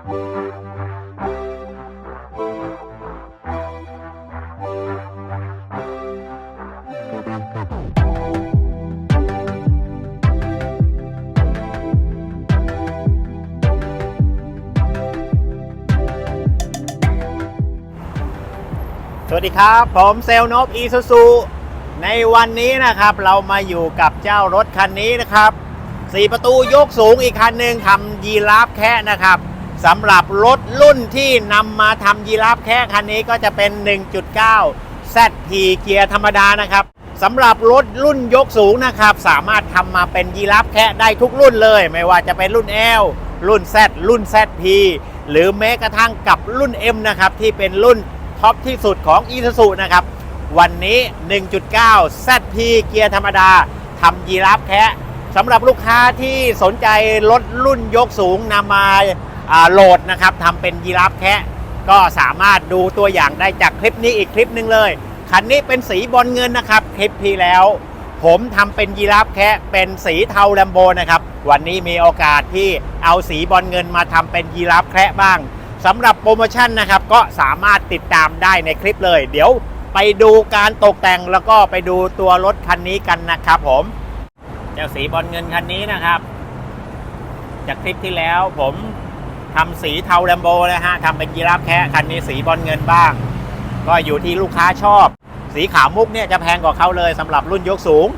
สวัสดีครับ ผมเซลนบอีซูซูในวันนี้นะครับเรามาอยู่กับเจ้ารถคันนี้นะครับสี่ประตูยกสูงอีกคันหนึ่งทำยีราฟแคะนะครับ สำหรับรถรุ่นที่นำมาทำยีราฟแคะคันนี้ก็จะเป็น 1.9 ZP เกียร์ธรรมดานะครับสำหรับรถรุ่นยกสูงนะครับ สามารถทำมาเป็นยีราฟแคะได้ทุกรุ่นเลย ไม่ว่าจะเป็นรุ่น L รุ่น Z รุ่น ZP หรือแม้กระทั่งกับรุ่น M นะครับที่เป็นรุ่นท็อปที่สุดของ i s u z u นะครับ วันนี้ 1.9 ZP เกียร์ธรรมดาทำยีราฟแคะสำหรับลูกค้าที่สนใจรถรุ่นยกสูงนำมา โหลดนะครับทำเป็นยีราฟแคะก็สามารถดูตัวอย่างได้จากคลิปนี้อีกคลิปหนึ่งเลยคันนี้เป็นสีบอลเงินนะครับคลิปที่แล้ว ผมทำเป็นยีราฟแคะเป็นสีเทาแลมโบนะครับวันนี้มีโอกาสที่เอาสีบอลเงินมาทำเป็นยีราฟแคะบ้างสำหรับโปรโมชั่นนะครับก็สามารถติดตามได้ในคลิปเลย เดี๋ยวไปดูการตกแต่งแล้วก็ไปดูตัวรถคันนี้กันนะครับผมเจ้าสีบอลเงินคันนี้นะครับ จากคลิปที่แล้วผม ทำสีเทาแลมโบนะฮะทำเป็นยีราฟแคะคันนี้สีบอลเงินบ้าง ก็อยู่ที่ลูกค้าชอบ สีขาวมุกเนี่ยจะแพงกว่าเขาเลยสำหรับรุ่นยกสูง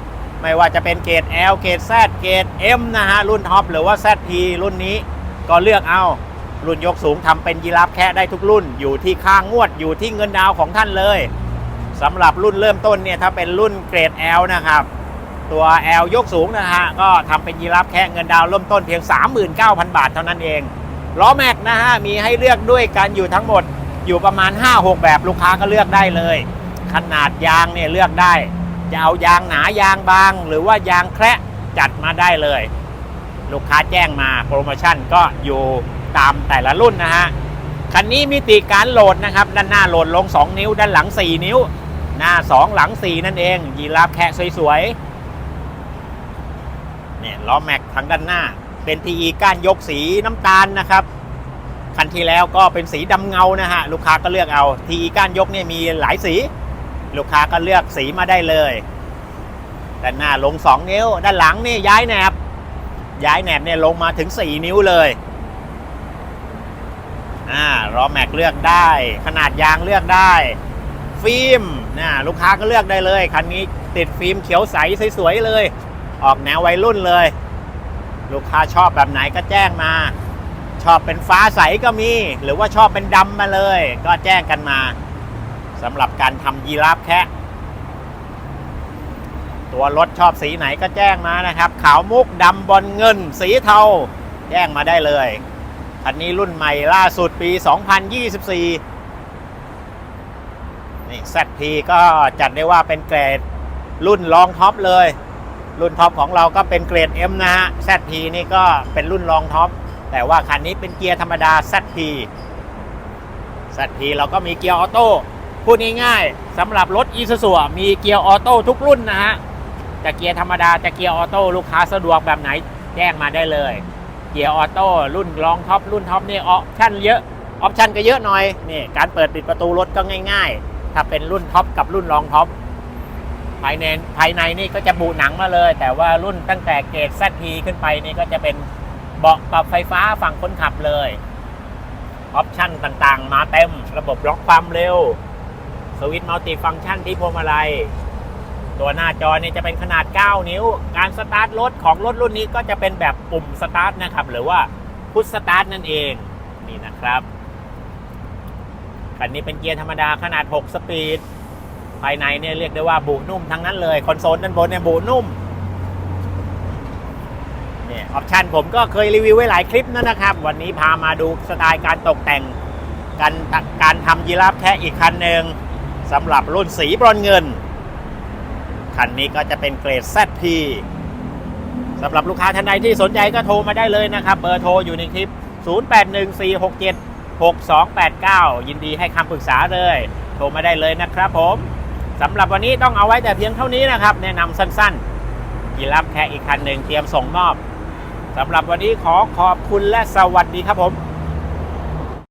ไม่ว่าจะเป็นเกรด L เกรด Z เกรด M นะฮะ รุ่นท็อปหรือว่า ZP รุ่นนี้ก็เลือกเอารุ่นยกสูงทำเป็นยีราฟแคะได้ทุกรุ่น อยู่ที่ค่างวดอยู่ที่เงินดาวของท่านเลยสำหรับรุ่นเริ่มต้นเนี่ยถ้าเป็นรุ่นเกรด L นะครับตัว L ยกสูงนะฮะ ก็ทำเป็นยีราฟแคะเงินดาวเริ่มต้นเพียง 39,000 บาทเท่านั้นเอง ล้อแม็กนะฮะมีให้เลือกด้วยกันอยู่ทั้งหมดอยู่ประมาณ 5-6 แบบลูกค้าก็เลือกได้เลย ขนาดยางเนี่ยเลือกได้ จะเอายางหนายางบาง หรือว่ายางแคระจัดมาได้เลย ลูกค้าแจ้งมาโปรโมชั่นก็อยู่ตามแต่ละรุ่นนะฮะคันนี้มิติการโหลดนะครับ ด้านหน้าโหลดลง 2 นิ้ว ด้านหลัง 4 นิ้ว หน้า 2 หลัง 4 นั่นเองยีราฟแคะสวยๆเนี่ยล้อแม็กทางด้านหน้า เป็นทีอีก้านยกสีน้ำตาลนะครับคันที่แล้วก็เป็นสีดำเงานะฮะลูกค้าก็เลือกเอาทีอีก้านยกเนี่ยมีหลายสี ลูกค้าก็เลือกสีมาได้เลยด้านหน้าลง 2 นิ้ว ด้านหลังนี่ย้ายแหนบ ย้ายแหนบเนี่ยลงมาถึง 4 นิ้วเลยอ่าล้อแม็กเลือกได้ ขนาดยางเลือกได้ ฟิล์มนะลูกค้าก็เลือกได้เลยคันนี้ติดฟิล์มเขียวใสสวยๆเลย ออกแนววัยรุ่นเลย ลูกค้าชอบแบบไหนก็แจ้งมา ชอบเป็นฟ้าใสก็มี หรือว่าชอบเป็นดำมาเลย ก็แจ้งกันมาสำหรับการทำยีราฟแคะตัวรถชอบสีไหนก็แจ้งมานะครับ ขาวมุกดำบอลเงิน สีเทา แจ้งมาได้เลยคันนี้รุ่นใหม่ล่าสุดปี 2024 นี่ ZP ก็จัดได้ว่าเป็นเกรดรุ่นรองท็อปเลย รุ่นท็อปของเราก็เป็นเกรด M นะฮะ ZP นี่ก็เป็นรุ่นรองท็อป แต่ว่าคันนี้เป็นเกียร์ธรรมดา ZP ZP เราก็มีเกียร์ออโต้ พูดง่ายๆสำหรับรถ i s u z u มีเกียร์ออโต้ทุกรุ่นนะฮะ จะเกียร์ธรรมดา จะเกียร์ออโต้ลูกค้าสะดวกแบบไหนแจ้งมาได้เลย เกียร์ออโต้รุ่นรองท็อปรุ่นท็อปนี่ออปชั่นเยอะ ออปชั่นก็เยอะหน่อย นี่การเปิดปิดประตูรถก็ง่าย ๆ ถ้าเป็นรุ่นท็อปกับรุ่นรองท็อป ภายในภายในนี่ก็จะบุหนังมาเลย แต่ว่ารุ่นตั้งแต่เกรด ZP ขึ้นไปนี่ก็จะเป็นเบาะปรับไฟฟ้าฝั่งคนขับเลย ออปชั่นต่างๆ มาเต็มระบบล็อกความเร็ว สวิตช์มัลติฟังก์ชันที่พวงมาลัย ตัวหน้าจอเนี่ยจะเป็นขนาด 9 นิ้ว การสตาร์ทรถของรถรุ่นนี้ก็จะเป็นแบบปุ่มสตาร์ทนะครับ หรือว่าพุชสตาร์ทนั่นเองนี่นะครับคันนี้เป็นเกียร์ธรรมดาขนาด 6 สปีด ภายในเนี่ยเรียกได้ว่าบุนุ่มทั้งนั้นเลยคอนโซลด้านบนเนี่ยบุนุ่มเนี่ยออปชันผมก็เคยรีวิวไว้หลายคลิปแล้วนะครับ วันนี้พามาดูสไตล์การตกแต่งการการทำยีราฟแค่อีกคันหนึ่งสำหรับรุ่นสีบรอนเงิน คันนี้ก็จะเป็นเกรด ZP สำหรับลูกค้าท่านใดที่สนใจก็โทรมาได้เลยนะครับ เบอร์โทรอยู่ในคลิป 0814676289 ยินดีให้คำปรึกษาเลย โทรมาได้เลยนะครับผม สำหรับวันนี้ต้องเอาไว้แต่เพียงเท่านี้นะครับ แนะนำสั้นๆกีรับแค่อีกคันหนึ่งเตรียมส่งมอบสำหรับวันนี้ขอขอบคุณและสวัสดีครับผม